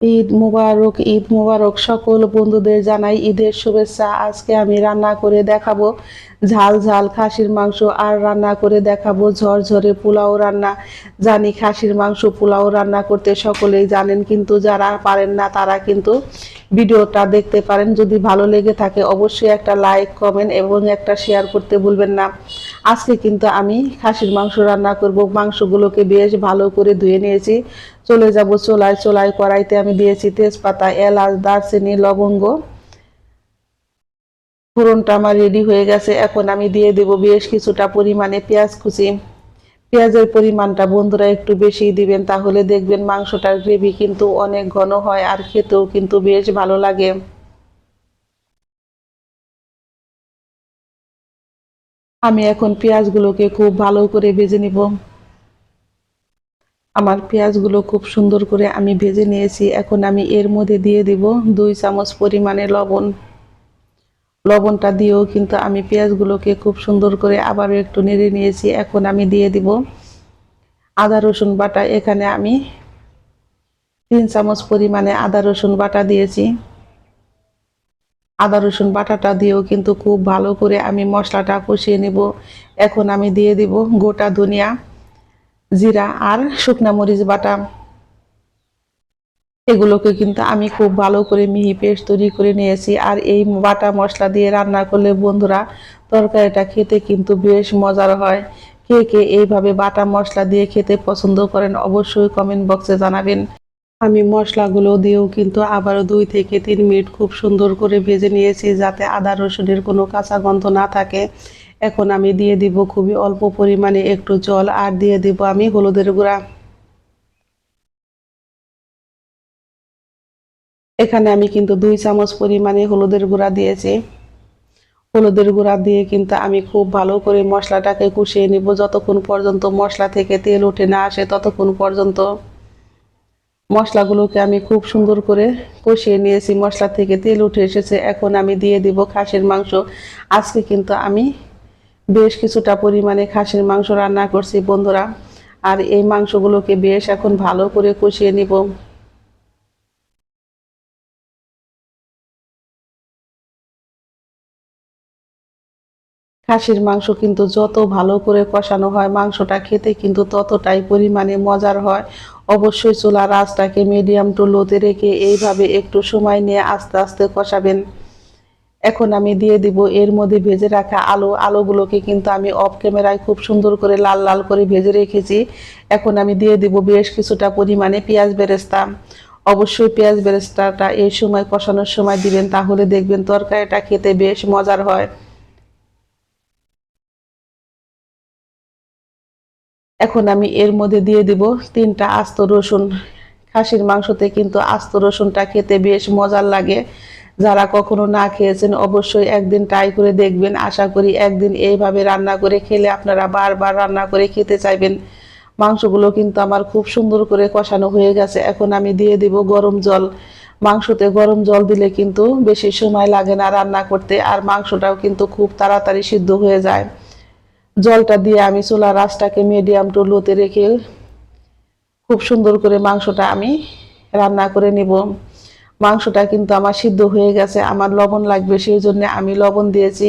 ঈদ মোবারক ঈদ মোবারক সকল বন্ধুদের জানাই ঈদের শুভেচ্ছা। আজকে আমি রান্না করে দেখাবো ঝাল ঝাল খাসির মাংস আর রান্না করে দেখাবো ঝরঝরে পোলাও রান্না। জানি খাসির মাংস, পোলাও রান্না করতে সকলেই জানেন, কিন্তু যারা পারেন না তারা কিন্তু ভিডিওটা দেখতে পারেন। যদি ভালো লেগে থাকে অবশ্যই একটা লাইক, কমেন্ট এবং একটা শেয়ার করতে ভুলবেন না। আজকে কিন্তু আমি খাসির মাংস রান্না করব। মাংসগুলোকে বেশ ভালো করে ধুয়ে নিয়েছি। চলে যাব চোলায় চোলায় কড়াইতে আমি দিয়েছি তেজপাতা, এলাচ, দারচিনি, লবঙ্গ। ফোড়নটা আমার রেডি হয়ে গেছে, এখন আমি দিয়ে দেব বেশ কিছুটা পরিমাণে পেঁয়াজ কুচি। পেঁয়াজের পরিমাণটা বন্ধুরা একটু বেশি দিবেন, তাহলে দেখবেন মাংসটার গ্রেভি কিন্তু অনেক ঘন হয় আর খেতেও কিন্তু বেশ ভালো লাগে। আমি এখন পেঁয়াজগুলোকে খুব ভালো করে ভেজে নিব। আমার পেঁয়াজগুলো খুব সুন্দর করে আমি ভেজে নিয়েছি। এখন আমি এর মধ্যে দিয়ে দিব দুই চামচ পরিমাণে লবণ। লবণটা দিয়েও কিন্তু আমি পেঁয়াজগুলোকে খুব সুন্দর করে আবারও একটু নেড়ে নিয়েছি। এখন আমি দিয়ে দিব আদা, রসুন বাটা। এখানে আমি তিন চামচ পরিমাণে আদা, রসুন বাটা দিয়েছি। আদা, রসুন বাটাটা দিয়েও কিন্তু খুব ভালো করে আমি মশলাটা কষিয়ে নেব। এখন আমি দিয়ে দিব গোটা ধনিয়া। জিরা আর শুকনা মরিচ বাটা। এগুলোকে কিন্তু আমি খুব ভালো করে মিহি পেস্ট তৈরি করে নিয়েছি। আর এই বাটা মশলা দিয়ে রান্না করলে বন্ধুরা, তরকারিটা খেতে কিন্তু বেশ মজার হয়। কে কে এইভাবে বাটা মশলা দিয়ে খেতে পছন্দ করেন অবশ্যই কমেন্ট বক্সে জানাবেন। আমি মশলাগুলো দিয়েও কিন্তু আবারও দুই থেকে তিন মিনিট খুব সুন্দর করে ভেজে নিয়েছি যাতে আদা রসুনের কোনো কাঁচা গন্ধ না থাকে। এখন আমি দিয়ে দিব খুবই অল্প পরিমাণে একটু জল আর দিয়ে দিব আমি হলুদের গুঁড়া। এখানে আমি কিন্তু দুই চামচ পরিমাণে হলুদের গুঁড়া দিয়েছি। হলুদের গুঁড়া দিয়ে কিন্তু আমি খুব ভালো করে মশলাটাকে কষিয়ে নিব। যতক্ষণ পর্যন্ত মশলা থেকে তেল উঠে না আসে ততক্ষণ পর্যন্ত। মশলাগুলোকে আমি খুব সুন্দর করে কষিয়ে নিয়েছি। মশলা থেকে তেল উঠে এসেছে। এখন আমি দিয়ে দিব খাসির মাংস। আজকে কিন্তু আমি বেশ কিছুটা পরিমাণে খাসির মাংস রান্না করছি বন্ধুরা। আর এই মাংসগুলোকে বেশ এখন ভালো করে কষিয়ে নিব। খাসির মাংস কিন্তু যত ভালো করে কষানো হয়, মাংসটা খেতে কিন্তু ততটাই পরিমাণে মজার হয়। অবশ্যই চুলার আঁচটাকে মিডিয়াম টু লোতে রেখে এইভাবে একটু সময় নিয়ে আস্তে আস্তে কষাবেন। এখন আমি দিয়ে দিব এর মধ্যে ভেজে রাখা আলু। আলুগুলোকে কিন্তু আমি অফ ক্যামেরায় খুব সুন্দর করে লাল লাল করে ভেজে রেখেছি। এখন আমি দিয়ে দিব বেশ কিছুটা পরিমাণে পেঁয়াজ বেরেস্তা। অবশ্যই পেঁয়াজ বেরেস্তাটা এই সময় কষানোর সময় দিবেন, তাহলে দেখবেন তরকারিটা খেতে বেশ মজার হয়। এখন আমি এর মধ্যে দিয়ে দিব তিনটা আস্ত রসুন। খাসির মাংসতে কিন্তু আস্ত রসুনটা খেতে বেশ মজার লাগে। যারা কখনো না খেয়েছেন অবশ্যই একদিন ট্রাই করে দেখবেন। আশা করি একদিন এইভাবে রান্না করে খেলে আপনারা বারবার রান্না করে খেতে চাইবেন। মাংসগুলো কিন্তু আমার খুব সুন্দর করে কষানো হয়ে গেছে। এখন আমি দিয়ে দিব গরম জল। মাংসতে গরম জল দিলে কিন্তু বেশি সময় লাগে না রান্না করতে আর মাংসটাও কিন্তু খুব তাড়াতাড়ি সিদ্ধ হয়ে যায়। জলটা দিয়ে আমি চুলার রাসটাকে মিডিয়াম টু লোতে রেখে খুব সুন্দর করে মাংসটা আমি রান্না করে নিব। মাংসটা কিন্তু আমার সিদ্ধ হয়ে গেছে, আমার লবণ লাগবে সেই জন্য আমি লবণ দিয়েছি।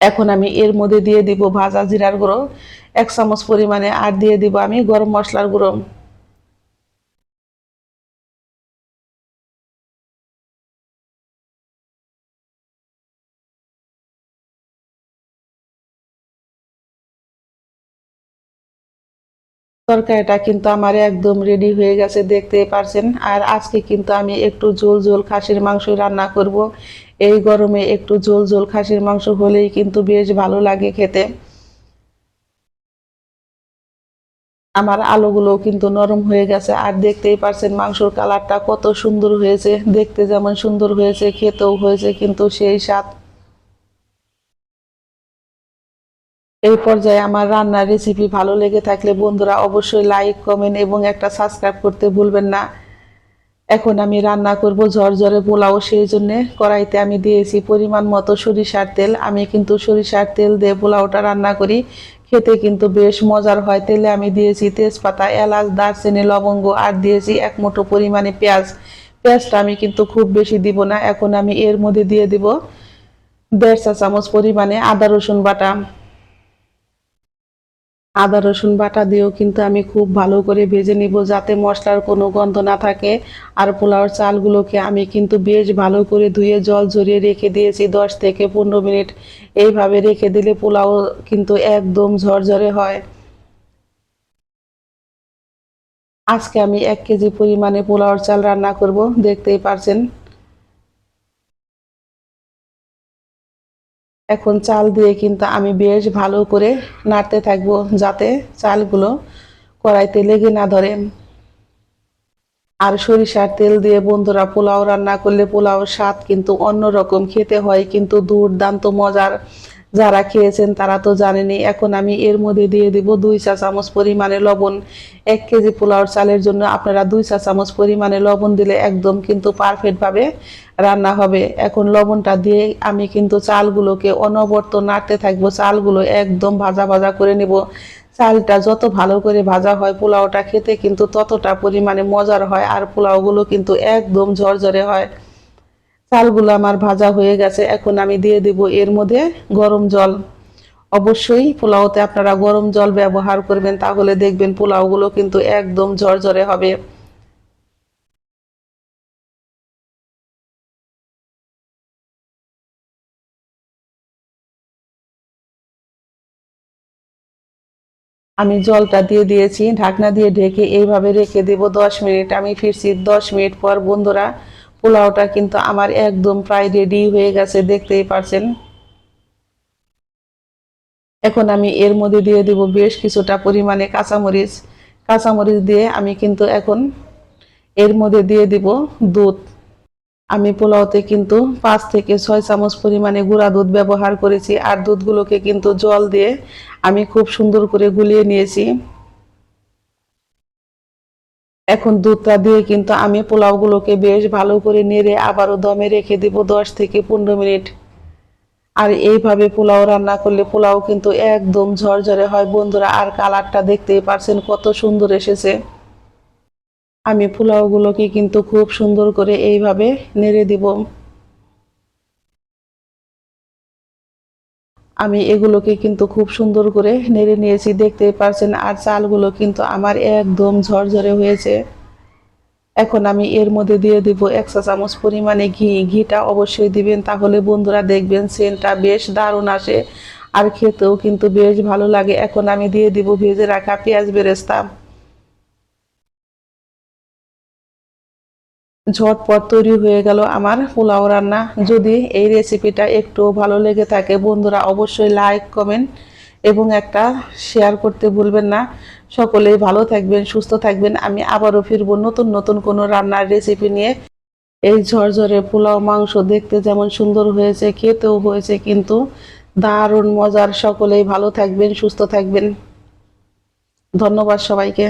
এখন আমি এর মধ্যে দিয়ে দিব ভাজা জিরার গুঁড়ো, এক চামচ পরিমাণে আর দিয়ে দিব আমি গরম মশলার গুঁড়ো। তরকারিটা কিন্তু আমার একদম রেডি হয়ে গেছে দেখতে পারছেন। আর আজকে কিন্তু আমি একটু ঝোল ঝোল খাসির মাংস রান্না করব। এই গরমে একটু ঝোল ঝোল খাসির মাংস হলেই কিন্তু বেশ ভালো লাগে খেতে। আমার আলোগুলো কিন্তু নরম হয়ে গেছে, আর দেখতেই পারছেন মাংসর কালারটা কত সুন্দর হয়েছে। দেখতে যেমন সুন্দর হয়েছে, খেতেও হয়েছে কিন্তু সেই স্বাদ। এই পর্যায়ে আমার রান্নার রেসিপি ভালো লেগে থাকলে বন্ধুরা অবশ্যই লাইক কমেন্ট এবং একটা সাবস্ক্রাইব করতে ভুলবেন না। এখন আমি রান্না করব ঝরঝরে পোলাও, সেই জন্য কড়াইতে আমি দিয়েছি পরিমাণ মতো সরিষার তেল। আমি কিন্তু সরিষার তেল দিয়ে পোলাওটা রান্না করি, খেতে কিন্তু বেশ মজার হয়। তেলে আমি দিয়েছি তেজপাতা, এলাচ, দারচিনি, লবঙ্গ আর দিয়েছি এক মুঠো পরিমাণে পেঁয়াজ। পেঁয়াজটা আমি কিন্তু খুব বেশি দিব না, এখন আমি এর মধ্যে দিয়ে দিব দেড় চা চামচ পরিমাণে আদা রসুন বাটা। আদা, রসুন বাটা দিয়েও কিন্তু আমি খুব ভালো করে ভেজে নিব যাতে মশলার কোনো গন্ধ না থাকে। আর পোলাওর চালগুলোকে আমি কিন্তু বেশ ভালো করে ধুয়ে জল ঝরিয়ে রেখে দিয়েছি দশ থেকে পনেরো মিনিট। এইভাবে রেখে দিলে পোলাও কিন্তু একদম ঝরঝরে হয়। আজকে আমি এক কেজি পরিমাণে পোলাওর চাল রান্না করব, দেখতেই পারছেন। এখন চাল দিয়ে কিন্তু আমি বেশ ভালো করে নাড়তে থাকব যাতে চালগুলো কড়াইতে লেগে না ধরে। আর সরিষার তেল দিয়ে বন্ধুরা পোলাও রান্না করলে পোলাওর স্বাদ কিন্তু অন্যরকম, খেতে হয় কিন্তু দুর্দান্ত মজার। যারা খেয়েছেন তারা তো জানেনি, এখন আমি এর মধ্যে দিয়ে দিব দুই চা চামচ পরিমাণে লবণ। এক কেজি পোলাওর চালের জন্য আপনারা দুই চা চামচ পরিমাণে লবণ দিলে একদম কিন্তু পারফেক্টভাবে রান্না হবে। এখন লবণটা দিয়ে আমি কিন্তু চালগুলোকে অনবর্ত নাড়তে থাকব, চালগুলো একদম ভাজা ভাজা করে নেব। চালটা যত ভালো করে ভাজা হয় পোলাওটা খেতে কিন্তু ততটা পরিমাণে মজার হয় আর পোলাওগুলো কিন্তু একদম ঝরঝরে হয়। চালগুলো আমার ভাজা হয়ে গেছে। এখন আমি দিয়ে দেব এর মধ্যে গরম জল। অবশ্যই পোলাওতে আপনারা গরম জল ব্যবহার করবেন, তাহলে দেখবেন পোলাওগুলো কিন্তু একদম ঝরঝরে হবে। আমি জলটা দিয়ে দিয়েছি, ঢাকনা দিয়ে ঢেকে এইভাবে রেখে দেব দশ মিনিট। আমি ফিরছি দশ মিনিট পর, বন্ধুরা পোলাওটা কিন্তু আমার একদম প্রায় রেডি হয়ে গেছে, দেখতেই পারছেন। এখন আমি এর মধ্যে দিয়ে দেব বেশ কিছুটা পরিমাণে কাঁচামরিচ। কাঁচামরিচ দিয়ে আমি কিন্তু এখন এর মধ্যে দিয়ে দিব দুধ। আমি পোলাওতে কিন্তু পাঁচ থেকে ছয় চামচ পরিমাণে গুঁড়া দুধ ব্যবহার করেছি, আর দুধগুলোকে কিন্তু জল দিয়ে আমি খুব সুন্দর করে গুলিয়ে নিয়েছি। এখন দুধটা দিয়ে কিন্তু আমি পোলাওগুলোকে বেশ ভালো করে নেড়ে আবারও দমে রেখে দেবো দশ থেকে পনেরো মিনিট। আর এইভাবে পোলাও রান্না করলে পোলাও কিন্তু একদম ঝরঝরে হয়। বন্ধুরা, আর কালারটা দেখতেই পারছেন কত সুন্দর এসেছে। আমি পোলাওগুলোকে কিন্তু খুব সুন্দর করে এইভাবে নেড়ে দিব। আমি এগুলোকে কিন্তু খুব সুন্দর করে নেড়ে নিয়েছি। দেখতে পারছেন আর চালগুলো কিন্তু আমার একদম ঝরঝরে হয়েছে। এখন আমি এর মধ্যে দিয়ে দিব এক চা চামচ পরিমাণে ঘি। ঘিটা অবশ্যই দিবেন, তাহলে বন্ধুরা দেখবেন সেন্টটা বেশ দারুণ আসে, আর খেতেও কিন্তু বেশ ভালো লাগে। এখন আমি দিয়ে দিব ভেজে রাখা পেঁয়াজ বেরেস্তা। ঝটপট তৈরি হয়ে গেল আমার পোলাও রান্না। যদি এই রেসিপিটা একটু ভালো লেগে থাকে, বন্ধুরা অবশ্যই লাইক কমেন্ট এবং একটা শেয়ার করতে ভুলবেন না। সকলেই ভালো থাকবেন, সুস্থ থাকবেন। আমি আবারও ফিরবো নতুন নতুন কোনো রান্নার রেসিপি নিয়ে। এই ঝরঝরে পোলাও মাংস দেখতে যেমন সুন্দর হয়েছে, খেতেও হয়েছে, কিন্তু দারুণ মজার। সকলেই ভালো থাকবেন, সুস্থ থাকবেন। ধন্যবাদ সবাইকে।